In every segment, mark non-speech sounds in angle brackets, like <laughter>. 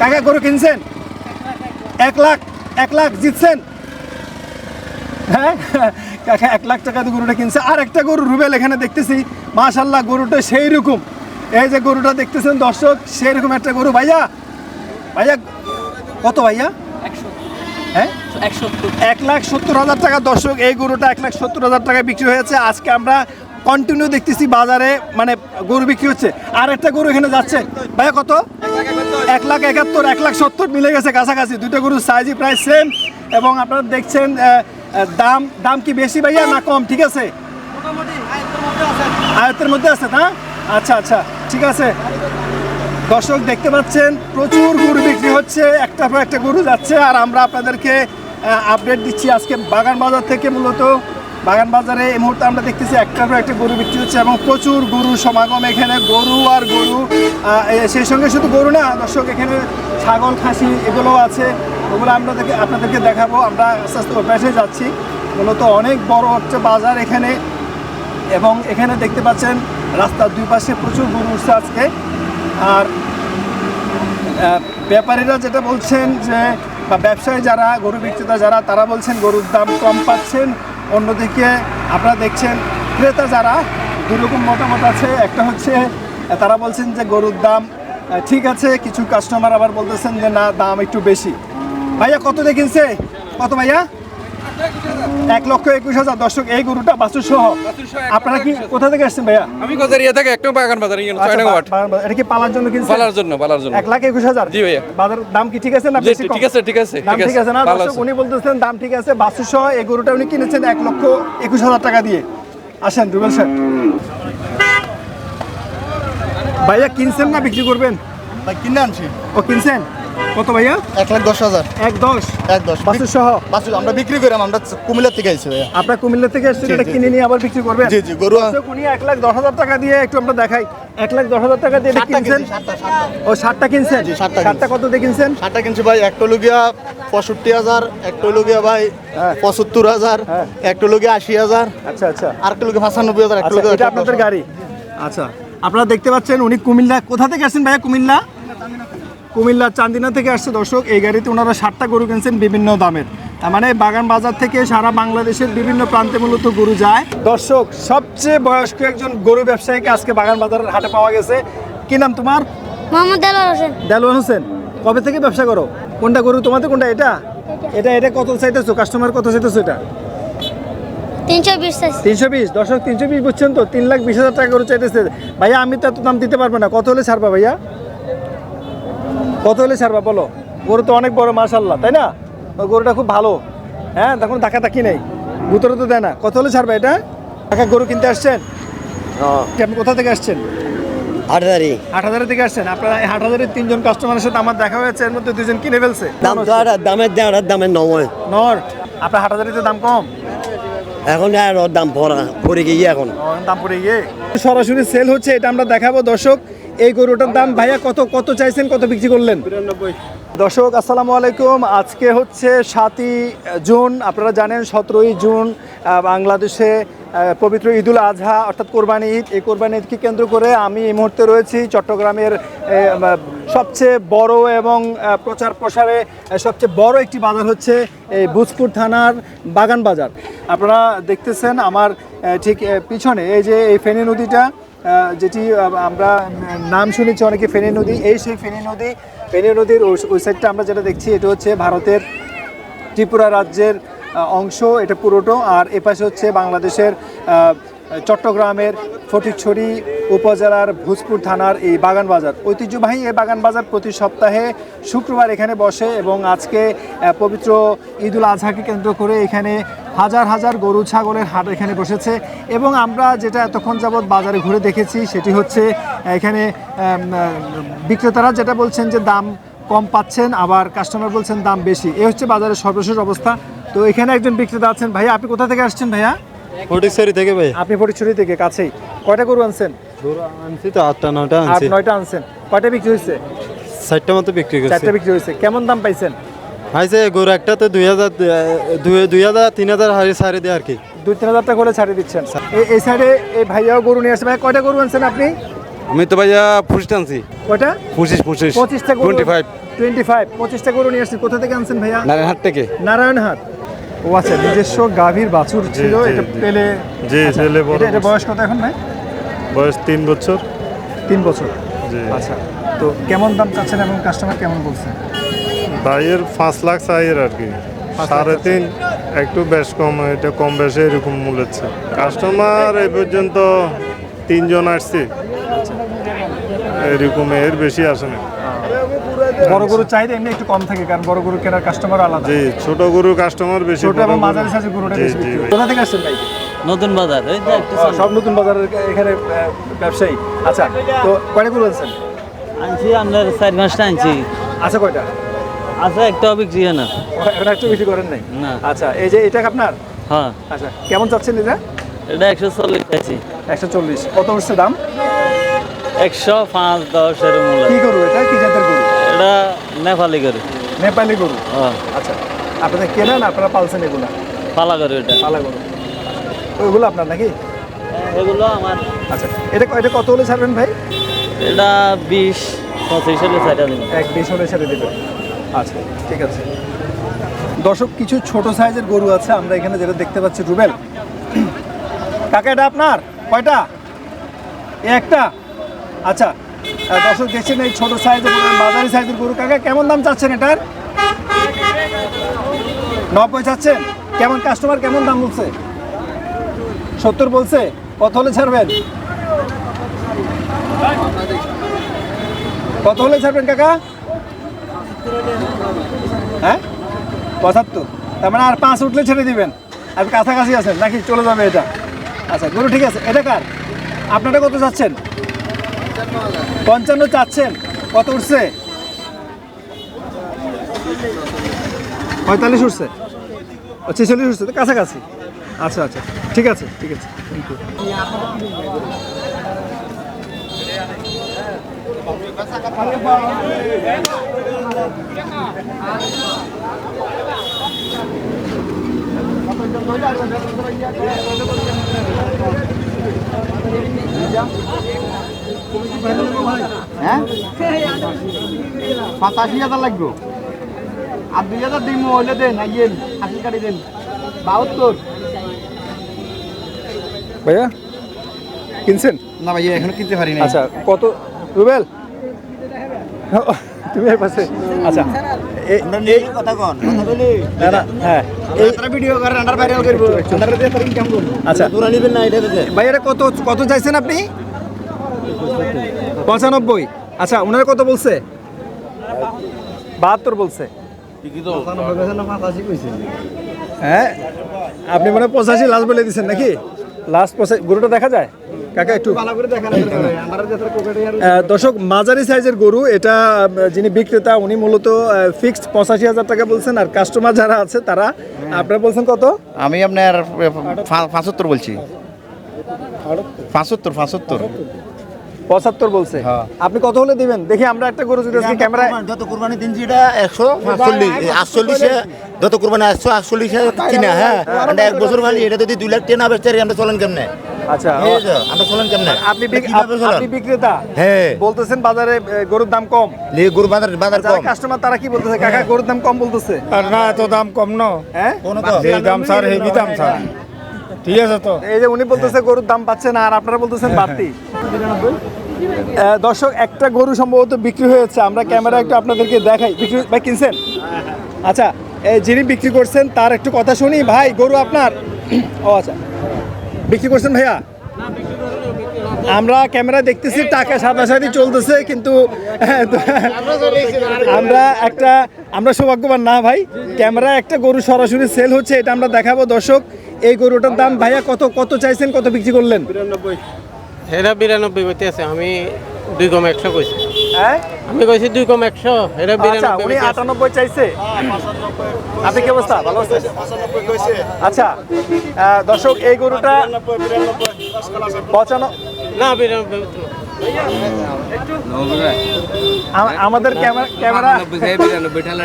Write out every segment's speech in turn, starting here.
কাকা গরু কিনছেন? এক লাখ এক লাখ জিতছেন? হ্যাঁ? কাকা এক লাখ টাকা দিয়ে গরুটা কিনছে। আর একটা গরু রুবেল এখানে দেখতেছি। মাশাল্লাহ গরুটা সেই রকম এই যে গরুটা দেখতেছেন দর্শক সেই রকম একটা গরু। ভাইয়া ভাইয়া কত ভাইয়া? হ্যাঁ? এক লাখ সত্তর হাজার টাকা। দর্শক এই গরুটা এক লাখ সত্তর হাজার টাকা বিক্রি হয়েছে। আজকে আমরা কন্টিনিউ দেখতেছি বাজারে মানে গরু বিক্রি হচ্ছে। আর একটা গরু এখানে যাচ্ছে। ভাইয়া কত? এক লাখ একাত্তর, এক লাখ সত্তর মিলে গেছে কাছাকাছি। দুটো গরুর সাইজই প্রায় সেম এবং আপনারা দেখছেন দাম দাম কি বেশি ভাইয়া না কম? ঠিক আছে? আয়ত্তের মধ্যে আছে, না? আচ্ছা আচ্ছা ঠিক আছে। দর্শক, দেখতে পাচ্ছেন, প্রচুর গরু বিক্রি হচ্ছে। একটা পর একটা গরু যাচ্ছে। আর আমরা আপনাদেরকে আপডেট দিচ্ছি আজকে বাগান বাজার থেকে মূলত। বাগান বাজারে এই মুহূর্তে আমরা দেখতেছি একটার পর একটা গরু বিক্রি হচ্ছে এবং প্রচুর গরু সমাগম এখানে, গরু আর গরু। সেই সঙ্গে শুধু গরু না, দর্শক, এখানে ছাগল, খাসি এগুলোও আছে। ওগুলো আমরা আপনাদেরকে দেখাবো। আমরা আস্তে আস্তে অভ্যাসে যাচ্ছি। মূলত অনেক বড় হচ্ছে বাজার এখানে এবং এখানে দেখতে পাচ্ছেন রাস্তার দুই পাশে প্রচুর গরু উঠছে আজকে। আর ব্যাপারীরা যেটা বলছেন যে, বা ব্যবসায়ী যারা, গরু বিক্রেতা যারা, তারা বলছেন গরুর দাম কম পাচ্ছেন। অন্যদিকে আপনারা দেখছেন ক্রেতা যারা দুরকম মতামত আছে, একটা হচ্ছে, তারা বলছেন যে গরুর দাম ঠিক আছে, কিছু কাস্টমার আবার বলতেছেন যে না, দাম একটু বেশি। ভাইয়া, কত দেখিনছে কত ভাইয়া? এক লক্ষ একুশ হাজার। দর্শক এই গরুটা বাছুর সহ আপনারা কি কোথা থেকে আসছেন ভাইয়া? আমি কোথায় ইয়ে থাকে একটা বাগান বাজার ইয়ে আচ্ছা, ছয় টাকা ওয়াট বা- বা- এটা কি পালার জন্য কিনছেন? পালার জন্য পালার জন্য। এক লাখ একুশ হাজার? জি ভাইয়া। বাজার দাম কি ঠিক আছে না বেশি ঠিক আছে, ঠিক আছে, দাম ঠিক আছে। না? দর্শক উনি বলতেছেন দাম ঠিক আছে। বাসু সহ এই গরুটা উনি কিনেছেন এক লক্ষ একুশ হাজার টাকা দিয়ে। আসেন রুবেল স্যার। ভাইয়া কিনছেন না বিক্রি করবেন? ভাই কিনে আনছি। ও কিনছেন? কত ভাইয়া? এক লাখ দশ হাজার। এক দশ? এক দশ। বাসু সহ? বাসু আমরা বিক্রি করাম আমরা কুমিল্লার থেকে আইছি ভাইয়া। আপনার কুমিল্লা থেকে এসেছেন এটা কিনে নিয়ে আবার বিক্রি করবেন? জি জি গরু উনি এক লাখ দশ হাজার টাকা দিয়ে একটু আমরা দেখাই। এক লাখ দশ হাজার টাকা দিয়ে এটা কিনছেন। ও ষাটটা কিনছেন? ষাটটা কত দিয়ে কিনছেন? ষাটটা কিনছি ভাই একটা লগিয়া পঁয়ষট্টি হাজার একটা লগিয়া ভাই হ্যাঁ। পঁচাত্তর হাজার হ্যাঁ। একটা লগিয়া আশি হাজার আচ্ছা আচ্ছা। আর একটা লগিয়া পঁচানব্বই হাজার একটা আচ্ছা লগিয়া এটা আপনাদের গাড়ি। আচ্ছা আপনারা দেখতে পাচ্ছেন উনি কুমিল্লা কোথা থেকে আসছেন ভাইয়া কুমিল্লা? কুমিল্লা চান্দিনা থেকে আসছে দর্শক এই গাড়িতে ওনারা ষাটটা গরু কিনছেন বিভিন্ন দামের। তার মানে বাগান বাজার থেকে সারা বাংলাদেশের বিভিন্ন প্রান্তে মূলত গরু যায়। দর্শক সবচেয়ে বয়স্ক একজন গরু ব্যবসায়ীকে আজকে বাগান বাজারের হাটে পাওয়া গেছে। কি নাম তোমার? মোহাম্মদ দেলোয়ার হোসেন। দেলোয়ার হোসেন কবে থেকে ব্যবসা করো? কোনটা গরু তোমাদের কোনটা এটা? এটা। এটা কত চাইতেছো? কাস্টমার কত চাইতেছো এটা? তিনশো বিশ তিনশো বিশ? দর্শক তিনশো বিশ বুঝছেন তো? তিন লাখ বিশ হাজার টাকা করে চাইতেছে। ভাইয়া আমি তো এত দাম দিতে পারব না। কত হলে ছাড়বা ভাইয়া? কত হলে ছাড়বা বলো? গরু তো অনেক বড় মার্শাল্লাহ তাই না? ওই গরুটা খুব ভালো। হ্যাঁ তখন ধাক্কা তাকি নেই। গুতরে তো দেয় না। কত হলে ছাড়বা এটা? টাকা গরু কিনতে আসছেন? কি আপনি কোথা থেকে আসছেন? থেকে আসছেন। আপনারা তিনজন কাস্টমারের সাথে আমার দেখা হয়েছে এর মধ্যে দুজন কিনে ফেলছে। দাম তো আর দামের নয়। নর? আপনার দাম কম? এখন আর দাম পড়া পড়ে গিয়ে এখন। দাম পড়ে গিয়ে। সরাসরি সেল হচ্ছে এটা আমরা দেখাবো দর্শক। এই গরুটার দাম ভাইয়া কত কত চাইছেন কত বিক্রি করলেন? দর্শক আসসালামু আলাইকুম। আজকে হচ্ছে সাতই জুন আপনারা জানেন সতেরোই জুন বাংলাদেশে পবিত্র ঈদুল আজহা অর্থাৎ কোরবানি ঈদ। এই কোরবানি ঈদকে কেন্দ্র করে আমি এই মুহূর্তে রয়েছি চট্টগ্রামের সবচেয়ে বড় এবং প্রচার প্রসারে সবচেয়ে বড় একটি বাজার হচ্ছে এই বুজপুর থানার বাগান বাজার। আপনারা দেখতেছেন আমার ঠিক পিছনে এই যে এই ফেনী নদীটা যেটি আমরা নাম শুনেছি, অনেকে ফেনী নদী, এই সেই ফেনী নদী, ফেনী নদীর ওই- সাইডটা আমরা যেটা দেখছি, এটা হচ্ছে ভারতের ত্রিপুরা রাজ্যের অংশ, এটা পুরোটো, আর এপাশে হচ্ছে বাংলাদেশের চট্টগ্রামের ফটিকছড়ি উপজেলার ভোজপুর থানার এই বাগান বাজার ঐতিহ্যবাহী এই বাগান বাজার প্রতি সপ্তাহে শুক্রবার এখানে বসে এবং আজকে পবিত্র ঈদুল আজহাকে কেন্দ্র করে এখানে হাজার হাজার গরু, ছাগলের হাট এখানে বসেছে এবং আমরা যেটা এতক্ষণ যাবৎ বাজারে ঘুরে দেখেছি সেটি হচ্ছে এখানে বিক্রেতারা যেটা বলছেন যে দাম কম পাচ্ছেন, আবার কাস্টমার বলছেন দাম বেশি। এ হচ্ছে বাজারের সর্বশেষ অবস্থা। তো এখানে একজন বিক্রেতা আছেন। ভাইয়া, আপনি কোথা থেকে আসছেন ভাইয়া? ফটিকসারি থেকে ভাই। আপনি ফটিকছড়ি থেকে কাছেই। কয়টা গরু আনছেন? গরু আনছি তো আটটা নটা আট নয়টা আনছেন। কয়টা বিক্রি হয়েছে? চারটা মতো বিক্রি করছি। চারটা বিক্রি হয়েছে। কেমন দাম পাইছেন? আইসে গরু একটাতে দুই হাজার দুই- হাজার তিন হাজার হারি সারি দেয় আর কি। দুই তিন হাজার টাকা করে ছাড়িয়ে দিচ্ছেন। এই- এই সাইডে এই ভাইয়াও গরু নিয়ে আসছে। ভাই কয়টা গরু আনছেন আপনি? আমি তো ভাইয়া ফুরিস্ট আনছি। কয়টা? পঁচিশ পঁচিশ। পঁচিশটা টোয়েন্টি ফাইভ টোয়েন্টি ফাইভ পঁচিশটা গরু নিয়ে আসছেন। কোথা থেকে আনছেন ভাইয়া? নারায়ণহাট থেকে। নারায়ণহাট। ও আচ্ছা নিজস্ব গাভীর বাছুর ছিল এটা। পেলে জি, আচ্ছা, পেলে বড় এটা- বয়স কত এখন ভাই? বয়স তিন বছর। তিন বছর। জি। আচ্ছা তো কেমন দাম চাচ্ছেন এবং কাস্টমার কেমন বলছে? ভাইয়ের পাঁচ লাখ চাইয়ের আর কি। সাড়ে তিন একটু বেশ কম এটা কম বেশি এরকম মূলেছে কাস্টমার এই পর্যন্ত তিনজন আসছে। এরকম এর বেশি আসে না। বড় গরু চাহিদা এমনি একটু কম থাকে কারণ বড় গরু কেনার কাস্টমার আলাদা। জি ছোট গরু কাস্টমার বেশি ছোট এবং মাঝারি সাইজের গরুটা বেশি বিক্রি হয়। কোথা থেকে আসছেন ভাই? নতুন বাজার এই যে সব নতুন বাজারের এখানে ব্যবসায়ী। আচ্ছা তো কয়টা গরু আনছেন? আনছি আপনার চার পাঁচটা আনছি। আছে কয়টা? আছে একটা বিক্রি হয় না। এখন একটু বেশি করেন নাই? না। আচ্ছা এই যে এটা আপনার? হ্যাঁ। আচ্ছা কেমন চাচ্ছেন এটা? এটা একশো চল্লিশ আছি একশো চল্লিশ। কত হচ্ছে দাম? একশো পাঁচ দশ এর মূল্য। কি গরু এটা? কি এটা নেপালি করে নেপালি গরু? হ্যাঁ। আচ্ছা। আপনাদের কেনেন আপনারা পালছেন এগুলা? পালা করে এটা। পালা গরু। ওইগুলো আপনার নাকি? এগুলো আমার। আচ্ছা এটা এটা কত হলে ছাড়বেন ভাই? এটা বিশ পঁচিশ হলে চাইটা দিন এক বিশ হলে ছেড়ে দেবেন। আচ্ছা ঠিক আছে। দর্শক কিছু ছোট সাইজের গরু আছে আমরা এখানে যেটা দেখতে পাচ্ছি রুবেল। কাকা এটা আপনার? কয়টা? একটা? আচ্ছা দর্শক দেখছেন এই ছোট সাইজের গরু, মাঝারি সাইজের গরু। কাকা কেমন দাম চাচ্ছেন এটার? নব্বই চাচ্ছেন? কেমন কাস্টমার কেমন দাম বলছে? সত্তর বলছে? কত হলে ছাড়বেন? কত হলে ছাড়বেন কাকা? হ্যাঁ? পঁচাত্তর। তার মানে আর পাঁচ উঠলে ছেড়ে দিবেন। আর কাছাকাছি আছেন নাকি চলে যাবে এটা? আচ্ছা গরু ঠিক আছে এটা কার? আপনারা কত চাচ্ছেন? পঞ্চান্ন চাচ্ছেন। কত উঠছে? পঁয়তাল্লিশ উঠছে। ছেচল্লিশ উঠছে, তো কাছাকাছি। আচ্ছা আচ্ছা। ঠিক আছে ঠিক আছে। থ্যাংক ইউ পঁচাশি হাজার লাগবে। আর দুই হাজার দিন হইলে দেন আইয়েন আশি কাটি দেন। বাহাত্তর। ভাইয়া কিনছেন? না ভাই এখনও কিনতে পারি না আচ্ছা কত? রুবেল? তুমি এর পাশে। আচ্ছা এই কথা কন কথা বলি। না না হ্যাঁ। এই ভিডিও করে আন্ডার ভাইরাল করব। আন্ডার দিয়ে তার ইনকাম আচ্ছা। তোরা নিবেন না এটা ভাই এটা কত কত চাইছেন আপনি? পঁচানব্বই। আচ্ছা ওনারা কত বলছে? বাহাত্তর বলছে। হ্যাঁ? আপনি মানে পঁচাশি লাস্ট বলে দিচ্ছেন নাকি? লাস্ট পঁচাশি গরুটা দেখা যায়? কাকা একটু দর্শক মাঝারি সাইজের গরু এটা যিনি বিক্রেতা উনি মূলত ফিক্সড পঁচাশি হাজার টাকা বলছেন আর কাস্টমার যারা আছে তারা আপনারা বলছেন কত? আমি আপনার পাঁচাত্তর বলছি। পাঁচাত্তর পাঁচাত্তর। পঁচাত্তর বলছে। হ্যাঁ। আপনি কত হলে দিবেন? দেখি আমরা একটা গরু যদি আজকে ক্যামেরায় যত কুরবানি দিন যেটা একশো আটচল্লিশ আটচল্লিশে যত কুরবানি একশো আটচল্লিশে কিনা হ্যাঁ? এক বছর খালি এটা যদি দুই লাখ টেন আবার চারি আমরা চলেন কেমনে? আচ্ছা। আমরা চলেন কেমনে? আপনি আপনি বিক্রেতা। হ্যাঁ। বলতেছেন বাজারে গরুর দাম কম। লে গরু বাজার বাজার কম। কাস্টমার তারা কি বলতেছে? কাকা গরুর দাম কম বলতেছে। আর না এত দাম কম ন। হ্যাঁ? কোনো দাম। স্যার হেভি দাম স্যার ঠিক আছে তো। এই যে উনি বলতেছে গরুর দাম পাচ্ছে না আর আপনারা বলতেছেন বাড়তি। দর্শক একটা গরু সম্ভবত বিক্রি হয়েছে। আমরা ক্যামেরা একটু আপনাদেরকে দেখাই। বিক্রি ভাই কিনছেন? আচ্ছা যিনি বিক্রি করছেন তার একটু কথা শুনি। ভাই গরু আপনার? ও আচ্ছা। বিক্রি করছেন ভাইয়া? আমরা ক্যামেরা দেখতেছি টাকা সাদাসাদি চলতেছে কিন্তু আমরা একটা আমরা সৌভাগ্যবান না ভাই। ক্যামেরা একটা গরু সরাসরি সেল হচ্ছে এটা আমরা দেখাবো। দর্শক এই গরুটার দাম ভাইয়া কত কত চাইছেন কত বিক্রি করলেন? হেরা বিরানব্বই কইতে আছে আমি দুই কম একশো কইছি। হ্যাঁ? আমি কইছি দুই কম একশো হেরা আচ্ছা বিরানব্বই উনি আটানব্বই চাইছে? আপনি কি অবস্থা? ভালো আছেন? আচ্ছা দর্শক এই গরুটা পঁচানব্বই না বিরানব্বই আমাদের ক্যামেরা ক্যামেরা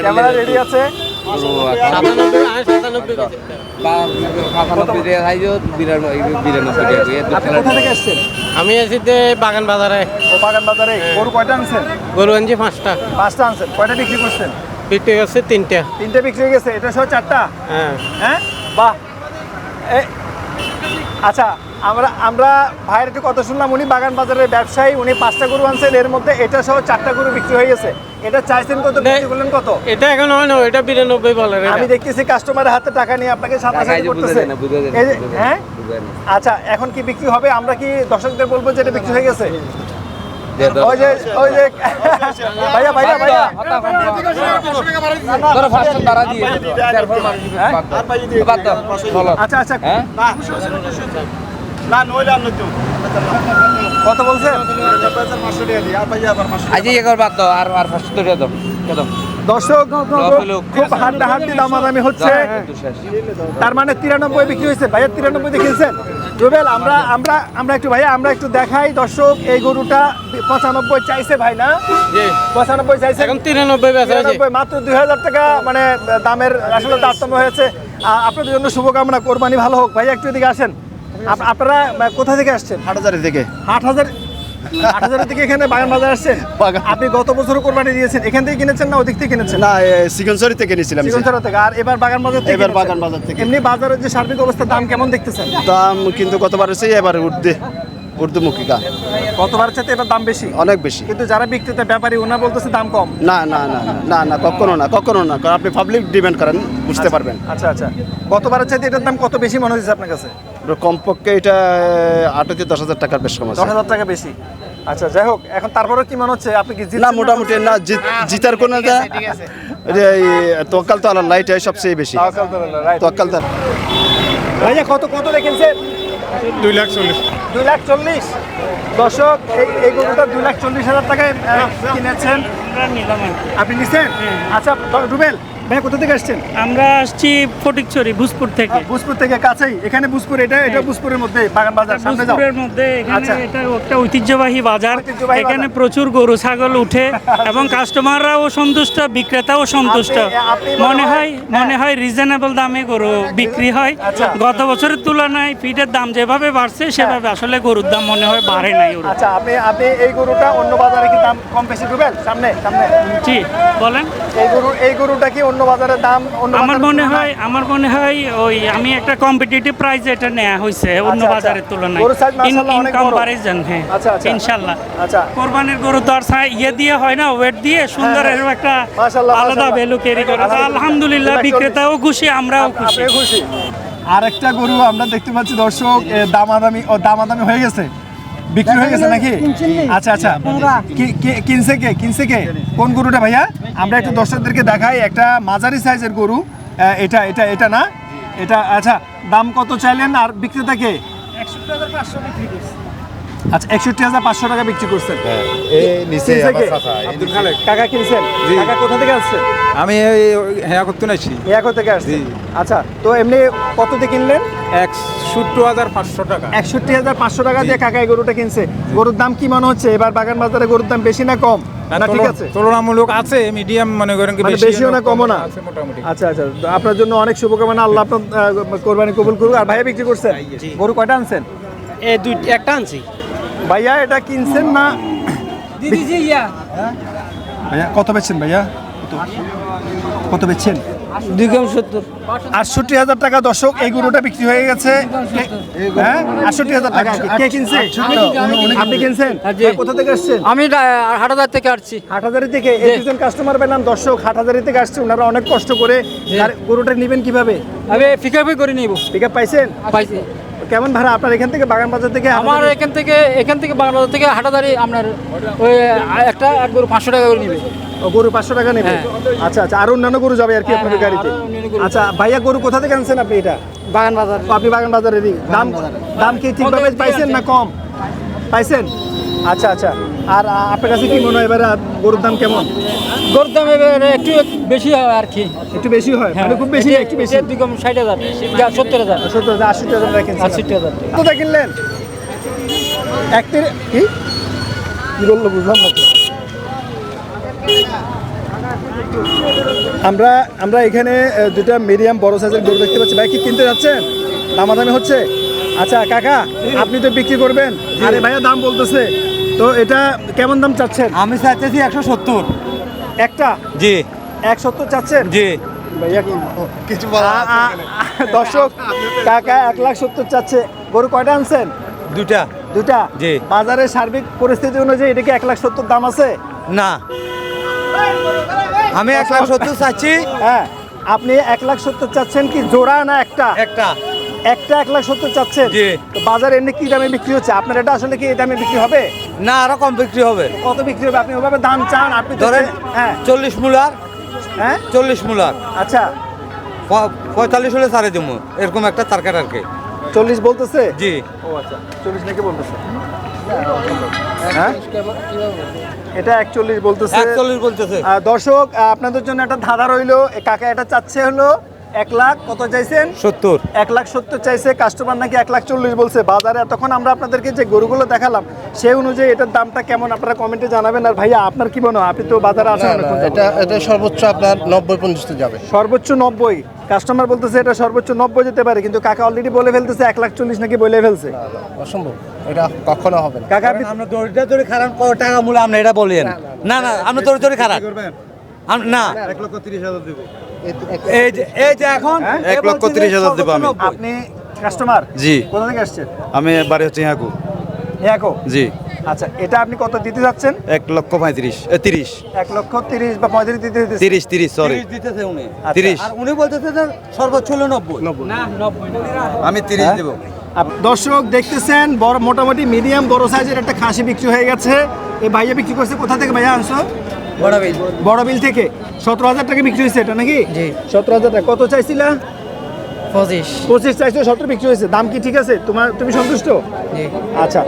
ক্যামেরা রেডি আছে। সাতানব্বই আমি আছি যে বাগান বাজারে। ও বাগান বাজারে। গরু কয়টা আনছেন? গরু আনছি পাঁচটা। পাঁচটা আনছেন। কয়টা বিক্রি করছেন? বিক্রি করছে তিনটা। তিনটে বিক্রি হয়ে গেছে। এটা সহ চারটা? হ্যাঁ। হ্যাঁ? বাহ। এ আচ্ছা আমরা আমরা ভাইয়ের একটু কথা শুনলাম উনি বাগান বাজারের ব্যবসায়ী উনি পাঁচটা গরু আনছেন এর মধ্যে এটা সহ চারটা গরু বিক্রি হয়ে গেছে। এটা চাইছেন কত বিক্রি করলেন কত? এটা এখন হয় না এটা বিরানব্বই বলে রে। আমি দেখতেছি কাস্টমারের হাতে টাকা নিয়ে আপনাকে সাতাশি করতেছে হ্যাঁ? আচ্ছা এখন কি বিক্রি হবে? আমরা কি দর্শকদের বলব যে এটা বিক্রি হয়ে গেছে? ওই যে ওই যে ভাইয়া ভাইয়া ভাইয়া আচ্ছা আচ্ছা। না নইলে কত বলছেন আজি এগার বাদ দাও আর আর ফার্স্ট তো দাও দাও। দর্শক খুব হাড্ডাহাড্ডি দামাদামি হচ্ছে। তার মানে তিরানব্বই বিক্রি হয়েছে। ভাইয়া তিরানব্বই দেখিয়েছেন রুবেল আমরা আমরা আমরা একটু ভাইয়া আমরা একটু দেখাই। দর্শক এই গরুটা পঁচানব্বই চাইছে ভাই না? পঁচানব্বই চাইছে। এখন তিরানব্বই তিরানব্বই মাত্র দুই হাজার টাকা মানে দামের আসলে তারতম্য হয়েছে। আপনাদের জন্য শুভকামনা কোরবানি ভালো হোক। ভাইয়া একটু এদিকে আসেন। আপনারা কোথা থেকে আসছেন? থেকে। আট হাজার থেকে এখানে বাগান বাজার আসছেন আপনি গত বছর কোরবানি দিয়েছেন। এখান থেকে কিনেছেন না ওদিক থেকে কিনেছেন? না সিকনসরি থেকে নিয়েছিলাম জীবনধারা থেকে। আর এবার বাগান বাজার থেকে এবার বাগান বাজার থেকে। এমনি বাজারের যে সার্বিক অবস্থা দাম কেমন দেখতেছেন? দাম কিন্তু গতবার এবার উর্দে উর্দুমুখিকা গতবার চাইতে এবার দাম বেশি। অনেক বেশি। কিন্তু যারা বিক্রেতা ব্যাপারী ওনা বলতেছে দাম কম। না না না না, না কখনো না কখনো না। আপনি পাবলিক ডিমান্ড করেন বুঝতে পারবেন। আচ্ছা আচ্ছা। গতবারের চাইতে এটার দাম কত বেশি মনে হচ্ছে আপনার কাছে? কমপক্ষে এটা আট থেকে দশ হাজার টাকার বেশ কম দশ হাজার টাকা বেশি। আচ্ছা যাই হোক এখন তারপরে কি মনে হচ্ছে? আপনি কি না মোটামুটি না জিত- জিতার কোনো তোকাল তো আল্লাহ লাইট সবচেয়ে বেশি. তোকাল তো ভাইয়া কত কত রেখেছেন দুই লাখ চল্লিশ। দুই লাখ চল্লিশ। দর্শক এই গরুটা দুই লাখ চল্লিশ হাজার টাকায় কিনেছেন। আপনি নিছেন? আচ্ছা রুবেল ভাই কোথা থেকে আসছেন? আমরা আসছি ফটিকছড়ি ভূজপুর থেকে। বুসপুর থেকে কাছেই? এখানে বুসপুর এটা এটা বুসপুরের মধ্যে বাগান বাজার সামনে যাও। ভূজপুরের মধ্যে এখানে আচ্ছা। এটা একটা ঐতিহ্যবাহী বাজার। এখানে প্রচুর গরু ছাগল উঠে <laughs> এবং কাস্টমাররাও সন্তুষ্ট বিক্রেতাও সন্তুষ্ট। মনে হয়- হয় মনে হয় রিজনেবল দামে গরু বিক্রি হয়। আচ্ছা। গত বছরের তুলনায় ফিটের দাম যেভাবে বাড়ছে সেভাবে আসলে গরুর দাম মনে হয় বাড়ে নাই আচ্ছা আপনি আপনি এই গরুটা অন্য বাজারে কি দাম কম বেশি রুবেল সামনে সামনে। জি বলেন। এই গরু এই গরুটা কি অন্য বাজারের দাম অন্য আমার মনে হয় আমার মনে হয় ওই আমি একটা কম্পিটিটিভ প্রাইস এটা নেওয়া হয়েছে অন্য আচ্ছা। বাজারের তুলনায়। কম্পারিজন হ্যাঁ আচ্ছা, আচ্ছা। ইনশাল্লাহ আচ্ছা। কোরবানির গরু তো আর ইয়ে দিয়ে হয় না ওয়েট দিয়ে সুন্দর হ্যাঁ, একটা মাশাআল্লাহ, আলাদা ভ্যালু ক্যারি করে। আলহামদুলিল্লাহ। বিক্রেতাও খুশি আমরাও খুশি। আরেকটা গরু আমরা দেখতে পাচ্ছি দর্শক দামাদামি ও দামাদামি হয়ে গেছে। বিক্রি হয়ে গেছে নাকি? আচ্ছা আচ্ছা। কি- কি- কিনছে কে? কিনছে কে? কোন গরুটা ভাইয়া? আমরা একটু দর্শকদেরকে দেখাই। একটা মাঝারি সাইজের গরু। এটা এটা এটা না? এটা আচ্ছা দাম কত চাইলেন আর বিক্রেতা কে? আচ্ছা একষট্টি হাজার পাঁচশো টাকা বিক্রি করছেন। কিনছে কে? কাকা কিনছেন? কাকা কোথা থেকে আসছেন? আমি হ্যাঁ করতে নাইছি ইয়াকো থেকে আসছে আচ্ছা তো এমনি কত দিয়ে কিনলেন? একষট্টি হাজার পাঁচশো টাকা। একষট্টি হাজার পাঁচশো টাকা দিয়ে গরুটা কিনছে। গরুর দাম কি মনে হচ্ছে? এবার বাগান বাজারে গরুর দাম বেশি না কম? না ঠিক আছে? তুলনামূলক আছে মিডিয়াম মনে করেন মানে বেশিও না কমও না? মোটামুটি। আচ্ছা আচ্ছা আপনার জন্য অনেক শুভকামনা। আল্লাহ আপনার কোরবানি কবুল করুক। আর ভাইয়া বিক্রি করছেন? গরু কয়টা আনছেন? এ দুই একটা আনছি। ভাইয়া এটা কিনছেন না? ভাইয়া কত বেচছেন ভাইয়া? কত বেচছেন? দুই গ্রাম সত্তর। আটষট্টি হাজার টাকা দর্শক এই গরুটা বিক্রি হয়ে গেছে। হ্যাঁ আটষট্টি হাজার টাকা। কে কিনছে? আপনি কিনছেন? কোথা থেকে আসছেন? আমি হাটাজার থেকে আসছি। হাটহাজারি থেকে? একজন কাস্টমার পেলাম। দর্শক হাটহাজারি থেকে আসছে। ওনারা অনেক কষ্ট করে গরুটা নেবেন কীভাবে? আমি আপই করে নিব। পিক আপ পাইছেন? পাইছি। কেমন ভাড়া আপনার এখান থেকে বাগান বাজার থেকে আমার এখান থেকে এখান থেকে বাংলাদেশ থেকে হাটাদারি আপনার ওই একটা এক গরু পাঁচশো টাকা করে নিবে। ও, গরু পাঁচশো টাকা নেবে? আচ্ছা আচ্ছা আর অন্যান্য গরু যাবে আর কি আপনাদের হ্যাঁ, গাড়িতে। আচ্ছা ভাইয়া গরু কোথা থেকে আনছেন আপনি এটা? বাগান বাজার। আপনি বাগান বাজারেরই দাম দাম কি ঠিকভাবে পাইছেন না কম? পাইছেন? আচ্ছা আচ্ছা। আর আপনার কাছে কি মনে হয় এবারে গরুর দাম কেমন? গরুর দাম এবার একটু বেশি হয় আর কি। একটু বেশি হয়? মানে খুব বেশি না, একটু বেশি। দুই কম ষাট হাজার সত্তর হাজার। সত্তর হাজার আশি হাজার আশি হাজার কত কিনলেন? এক কি? কি বলল বুঝলাম না আমরা আমরা এখানে দুটা মিডিয়াম বড় সাইজের গরু দেখতে পাচ্ছি। ভাই কি কিনতে যাচ্ছেন? দামাদামি হচ্ছে? আচ্ছা কাকা আপনি তো বিক্রি করবেন। আরে ভাইয়া দাম বলতেছে। তো এটা কেমন দাম চাচ্ছেন? আমি চাইতেছি একশো সত্তর। একটা? জি। এক সত্তর চাচ্ছেন? জি। কিছু দর্শক কাকা এক লাখ সত্তর চাচ্ছে। গরু কয়টা আনছেন? দুটা দুটা জি। বাজারের সার্বিক পরিস্থিতি অনুযায়ী এটা কি এক লাখ সত্তর দাম আছে? না। আমি এক লাখ সত্তর চাচ্ছি। হ্যাঁ আপনি এক লাখ সত্তর চাচ্ছেন কি জোড়া না একটা? একটা। একটা এক লাখ সত্তর চাচ্ছেন। বাজারে এমনি কি দামে বিক্রি হচ্ছে? আপনার এটা আসলে কি এই দামে বিক্রি হবে? না আরও কম বিক্রি হবে। কত বিক্রি হবে? আপনি ওভাবে দাম চান আপনি ধরেন হ্যাঁ। চল্লিশ মুলার। হ্যাঁ? চল্লিশ মুলার। আচ্ছা। পঁয়তাল্লিশ হলে সারে দেবো এরকম একটা তারকার আর কি। চল্লিশ বলতেছে? জি। ও আচ্ছা। চল্লিশ নাকি বলতেছে? হ্যাঁ? এটা একচল্লিশ বলতেছে। একচল্লিশ বলতেছে। দর্শক আপনাদের জন্য একটা ধাঁধা রইল। কাকা এটা চাচ্ছে হলো এক লাখ কত চাইছেন? সত্তর। এক লাখ সত্তর চাইছে কাস্টমার নাকি এক লাখ চল্লিশ বলছে। বাজারে এতক্ষণ আমরা আপনাদেরকে যে গরুগুলো দেখালাম সেই অনুযায়ী এটার দামটা কেমন আপনারা কমেন্টে জানাবেন। আর ভাইয়া আপনার কি মনে হয়? আপনি তো বাজারে যাবত। এটা এটা সর্বোচ্চ আপনার নব্বই পর্যন্ত যাবে। সর্বোচ্চ নব্বই। কাস্টমার বলতেছে এটা সর্বোচ্চ নব্বই যেতে পারে কিন্তু কাকা অলরেডি বলে ফেলতেছে এক লাখ চল্লিশ নাকি বলে ফেলছে। অসম্ভব। এটা কখনো হবে না। কাকা আপনি আমরা দড়িটা দড়ি খারাপ কত টাকা মূল্য আমরা এটা বলেন না। না আমরা দড়ি দড়ি খারাপ। না। এই যে এই যে এখন এক লক্ষ তিরিশ হাজার দেবো আমি। আপনি কাস্টমার জি। কোথা থেকে আসছেন? আমি বাড়ি হচ্ছে ইয়াকু। জি। আচ্ছা এটা আপনি কত দিতে যাচ্ছেন? এক লক্ষ পঁয়ত্রিশ তিরিশ। এক লক্ষ তিরিশ বা পঁয়ত্রিশ দিতে তিরিশ তিরিশ সরি দিতেছে উনি। আচ্ছা, তিরিশ। উনি বলতেছে যে সর্বোচ্চ হলো নব্বই। আমি তিরিশ দেবো। আপ- দর্শক দেখতেছেন বড় মোটামুটি মিডিয়াম বড় সাইজের একটা খাসি বিক্রি হয়ে গেছে। এই ভাইয়া বিক্রি করছে কোথা থেকে ভাইয়া আনছো? বড় বিল। থেকে। সতেরো হাজার টাকা বিক্রি হয়েছে এটা নাকি? জি। সতেরো হাজার টাকা। কত চাইছিলা? পঁচিশ। পঁচিশ চাইছো সতেরো বিক্রি হয়েছে। দাম কি ঠিক আছে? তোমার তুমি সন্তুষ্ট? আচ্ছা।